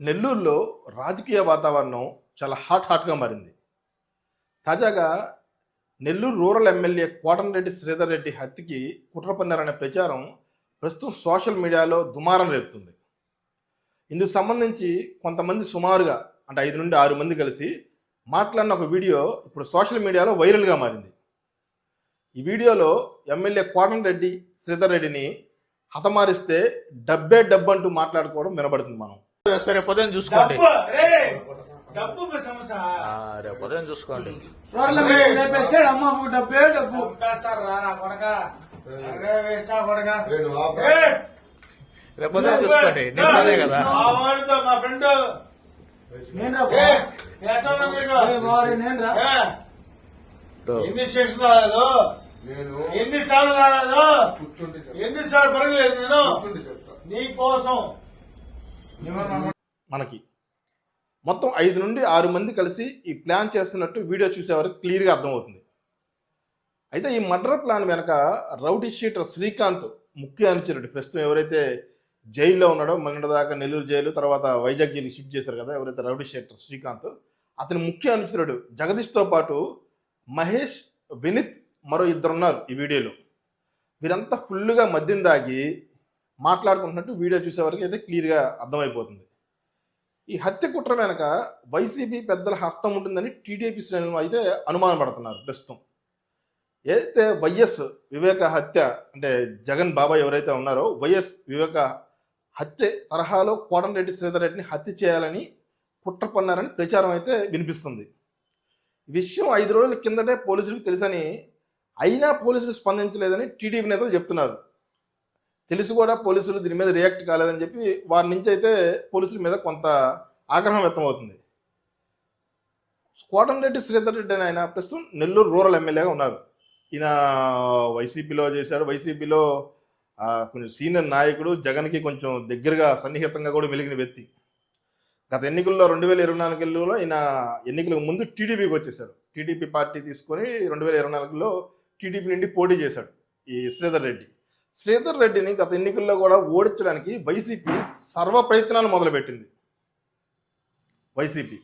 నెల్లూరులో రాజకీయ వాతావరణం చాలా హాట్ హాట్గా మారింది. తాజాగా నెల్లూరు రూరల్ ఎమ్మెల్యే కోటంరెడ్డి శ్రీధర్ రెడ్డి హత్యకి కుట్ర పన్నారనే ప్రచారం ప్రస్తుతం సోషల్ మీడియాలో దుమారం రేపుతుంది. ఇందుకు సంబంధించి కొంతమంది సుమారుగా అంటే ఐదు నుండి ఆరు మంది కలిసి మాట్లాడిన ఒక వీడియో ఇప్పుడు సోషల్ మీడియాలో వైరల్గా మారింది. ఈ వీడియోలో ఎమ్మెల్యే కోటంరెడ్డి శ్రీధర్ రెడ్డిని హతమారిస్తే డబ్బే డబ్బు అంటూ మాట్లాడుకోవడం వినబడుతుంది మనం. సరే ఉదయం చూసుకోండి. డబ్బు రేపు ఉదయం చూసుకోండి. డబ్బే డబ్బు రేపు ఉదయం చూసుకోండి. నిన్ననే కదా. మా వాడితో మా ఫ్రెండ్. ఎన్ని రాలేదు నేను ఎన్ని సార్లు రాలేదు? కూర్చుంటే చెప్తా. ఎన్ని సార్లు పడగలేదు నేను నీ కోసం. మనకి. మొత్తం ఐదు నుండి ఆరు మంది కలిసి ఈ ప్లాన్ చేస్తున్నట్టు వీడియో చూసే వరకు క్లియర్గా అర్థమవుతుంది. అయితే ఈ మర్డర్ ప్లాన్ వెనక రౌడీ షీటర్ శ్రీకాంత్ ముఖ్య అనుచరుడు. ప్రస్తుతం ఎవరైతే జైల్లో ఉన్నాడో మొన్నటిదాకా నెల్లూరు జైలు తర్వాత వైజాగ్ జైలు షిఫ్ట్ చేశారు కదా ఎవరైతే రౌడీ షీటర్ శ్రీకాంత్ అతని ముఖ్య అనుచరుడు జగదీష్తో పాటు మహేష్ వినిత్ మరో ఇద్దరు ఉన్నారు ఈ వీడియోలో. వీరంతా ఫుల్గా మద్యం దాగి మాట్లాడుకుంటున్నట్టు వీడియో చూసేవరకు అయితే క్లియర్గా అర్థమైపోతుంది. ఈ హత్య కుట్ర వెనక వైసీపీ పెద్దల హస్తం ఉంటుందని టీడీపీ శ్రేణులు అయితే అనుమానం పడుతున్నారు ప్రస్తుతం. ఏదైతే వైఎస్ వివేక హత్య అంటే జగన్ బాబాయ్ ఎవరైతే ఉన్నారో వైఎస్ వివేక హత్య తరహాలో కోటంరెడ్డి శ్రీధర్ రెడ్డిని హత్య చేయాలని కుట్ర పన్నారని ప్రచారం అయితే వినిపిస్తుంది. విషయం ఐదు రోజుల కిందటే పోలీసులకు తెలుసని అయినా పోలీసులు స్పందించలేదని టీడీపీ నేతలు చెప్తున్నారు. తెలిసి కూడా పోలీసులు దీని మీద రియాక్ట్ కాలేదని చెప్పి వారి నుంచి అయితే పోలీసుల మీద కొంత ఆగ్రహం వ్యక్తమవుతుంది. కోటంరెడ్డి శ్రీధర్ రెడ్డి అని ఆయన ప్రస్తుతం నెల్లూరు రూరల్ ఎమ్మెల్యేగా ఉన్నారు. ఈయన వైసీపీలో చేశాడు. వైసీపీలో కొంచెం సీనియర్ నాయకుడు జగన్కి కొంచెం దగ్గరగా సన్నిహితంగా కూడా వెలిగిన వ్యక్తి. గత ఎన్నికల్లో రెండు వేల ఇరవై నాలుగులో ఈయన ఎన్నికలకు ముందు టీడీపీకి వచ్చేసాడు టీడీపీ పార్టీ తీసుకొని రెండు వేల ఇరవై నాలుగులో టీడీపీ నుండి పోటీ చేశాడు ఈ శ్రీధర్ రెడ్డి. శ్రీధర్ రెడ్డిని గత ఎన్నికల్లో కూడా ఓడించడానికి వైసీపీ సర్వ ప్రయత్నాలు మొదలుపెట్టింది. వైసీపీ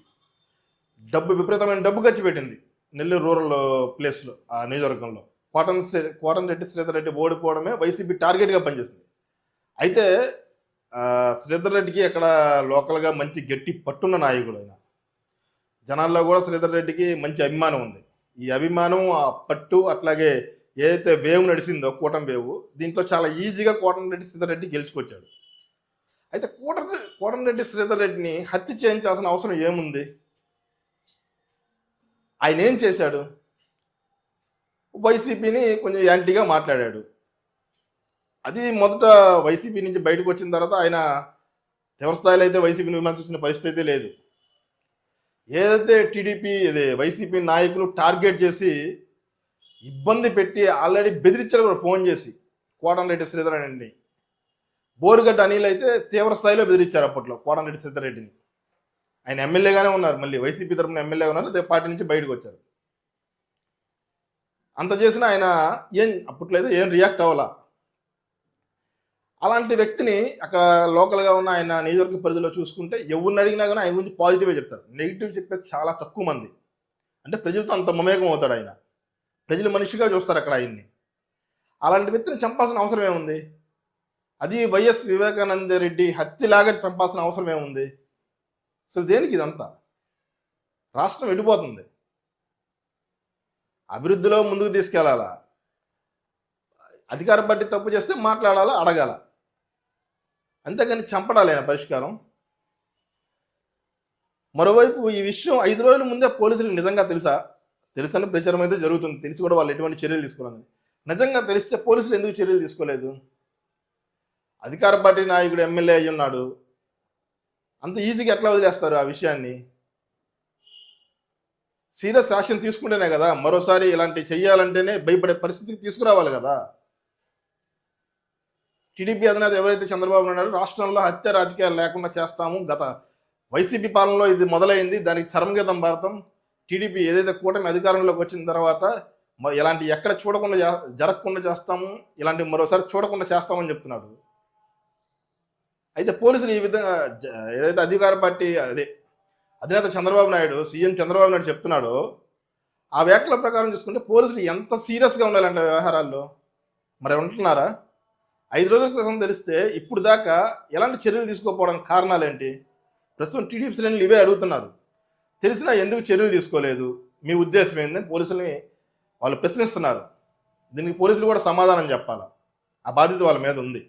డబ్బు విపరీతమైన డబ్బు ఖర్చు పెట్టింది నెల్లూరు రూరల్ ప్లేస్లో ఆ నియోజకవర్గంలో. కోటన్ కోటన్ రెడ్డి శ్రీధర్ రెడ్డి ఓడిపోవడమే వైసీపీ టార్గెట్గా పనిచేసింది. అయితే శ్రీధర్ రెడ్డికి అక్కడ లోకల్గా మంచి గట్టి పట్టున్న నాయకుడు ఆయన. జనాల్లో కూడా శ్రీధర్ రెడ్డికి మంచి అభిమానం ఉంది. ఈ అభిమానం ఆ పట్టు అట్లాగే ఏదైతే వేవ్ నడిచిందో కూటమి వేవ్ దీంట్లో చాలా ఈజీగా కోటమిరెడ్డి శ్రీధర్ గెలుచుకొచ్చాడు. అయితే కూట కోటమిరెడ్డి శ్రీధర్రెడ్డిని హత్య చేయించాల్సిన అవసరం ఏముంది? ఆయన ఏం చేశాడు? వైసీపీని కొంచెం యాంటీగా మాట్లాడాడు. అది మొదట వైసీపీ నుంచి బయటకు వచ్చిన తర్వాత ఆయన తీవ్రస్థాయిలో అయితే వైసీపీని విమర్శించిన పరిస్థితి అయితే లేదు. ఏదైతే టీడీపీ ఇది వైసీపీ నాయకులు టార్గెట్ చేసి ఇబ్బంది పెట్టి ఆల్రెడీ బెదిరించారు కూడా ఫోన్ చేసి కోటంరెడ్డి శ్రీధర్ రెడ్డిని బోరుగడ్డ అనిల్ అయితే తీవ్ర స్థాయిలో బెదిరించారు అప్పట్లో కోటంరెడ్డి శ్రీధర్ రెడ్డిని ఆయన ఎమ్మెల్యేగానే ఉన్నారు మళ్ళీ వైసీపీ తరఫున ఎమ్మెల్యే ఉన్నారు పార్టీ నుంచి బయటకు వచ్చారు. అంత చేసిన ఆయన ఏం అప్పట్లో అయితే ఏం రియాక్ట్ అవ్వాలా? అలాంటి వ్యక్తిని అక్కడ లోకల్గా ఉన్న ఆయన నియోజకవర్గ పరిధిలో చూసుకుంటే ఎవరిని అడిగినా కానీ ఆయన గురించి పాజిటివే చెప్తారు. నెగిటివ్ చెప్పేది చాలా తక్కువ మంది. అంటే ప్రజలతో అంత మమేకం అవుతాడు ఆయన. ప్రజలు మనిషిగా చూస్తారు అక్కడ ఆయన్ని. అలాంటి వ్యక్తిని చంపాల్సిన అవసరం ఏముంది? అది వైఎస్ వివేకానంద రెడ్డి హత్యలాగా చంపాల్సిన అవసరం ఏముంది? అసలు దేనికి ఇదంతా? రాష్ట్రం వెళ్ళిపోతుంది అభివృద్ధిలో ముందుకు తీసుకెళ్ళాలా? అధికార పార్టీ తప్పు చేస్తే మాట్లాడాలా? అడగాల? అంతేకాని చంపడాలేనా పరిష్కారం? మరోవైపు ఈ విషయం ఐదు రోజుల ముందే పోలీసులకు నిజంగా తెలుసా? తెలుసని ప్రచారం అయితే జరుగుతుంది. తెలిసి కూడా వాళ్ళు ఎటువంటి చర్యలు తీసుకోవాలని నిజంగా తెలిస్తే పోలీసులు ఎందుకు చర్యలు తీసుకోలేదు? అధికార పార్టీ నాయకుడు ఎమ్మెల్యే అయి ఉన్నాడు. అంత ఈజీగా ఎట్లా వదిలేస్తారు ఆ విషయాన్ని? సీరియస్ యాక్షన్ తీసుకుంటేనే కదా మరోసారి ఇలాంటి చెయ్యాలంటేనే భయపడే పరిస్థితికి తీసుకురావాలి కదా. టీడీపీ అధినేత ఎవరైతే చంద్రబాబు నాయుడు రాష్ట్రంలో హత్య రాజకీయాలు లేకుండా చేస్తాము. గత వైసీపీ పాలనలో ఇది మొదలైంది. దానికి చరమగీతం భారతం టీడీపీ ఏదైతే కూటమి అధికారంలోకి వచ్చిన తర్వాత మ- ఇలాంటి ఎక్కడ చూడకుండా జరగకుండా చేస్తాము ఇలాంటి మరోసారి చూడకుండా చేస్తామని చెప్తున్నాడు. అయితే పోలీసులు ఈ విధంగా ఏదైతే అధికార పార్టీ అదే అధినేత చంద్రబాబు నాయుడు సీఎం చంద్రబాబు నాయుడు చెప్తున్నాడో ఆ వ్యాఖ్యల ప్రకారం చూసుకుంటే పోలీసులు ఎంత సీరియస్గా ఉండాలంటే వ్యవహారాల్లో? మరి ఉంటున్నారా? ఐదు రోజుల క్రితం తెలిస్తే ఇప్పుడు దాకా ఎలాంటి చర్యలు తీసుకోకపోవడానికి కారణాలు ఏంటి? ప్రస్తుతం టీడీపీ శ్రేణులు ఇవే అడుగుతున్నారు. తెలిసినా ఎందుకు చర్యలు తీసుకోలేదు? మీ ఉద్దేశం ఏంటని పోలీసుల్ని వాళ్ళు ప్రశ్నిస్తున్నారు. దీనికి పోలీసులు కూడా సమాధానం చెప్పాలి? ఆ బాధ్యత వాళ్ళ మీద ఉంది.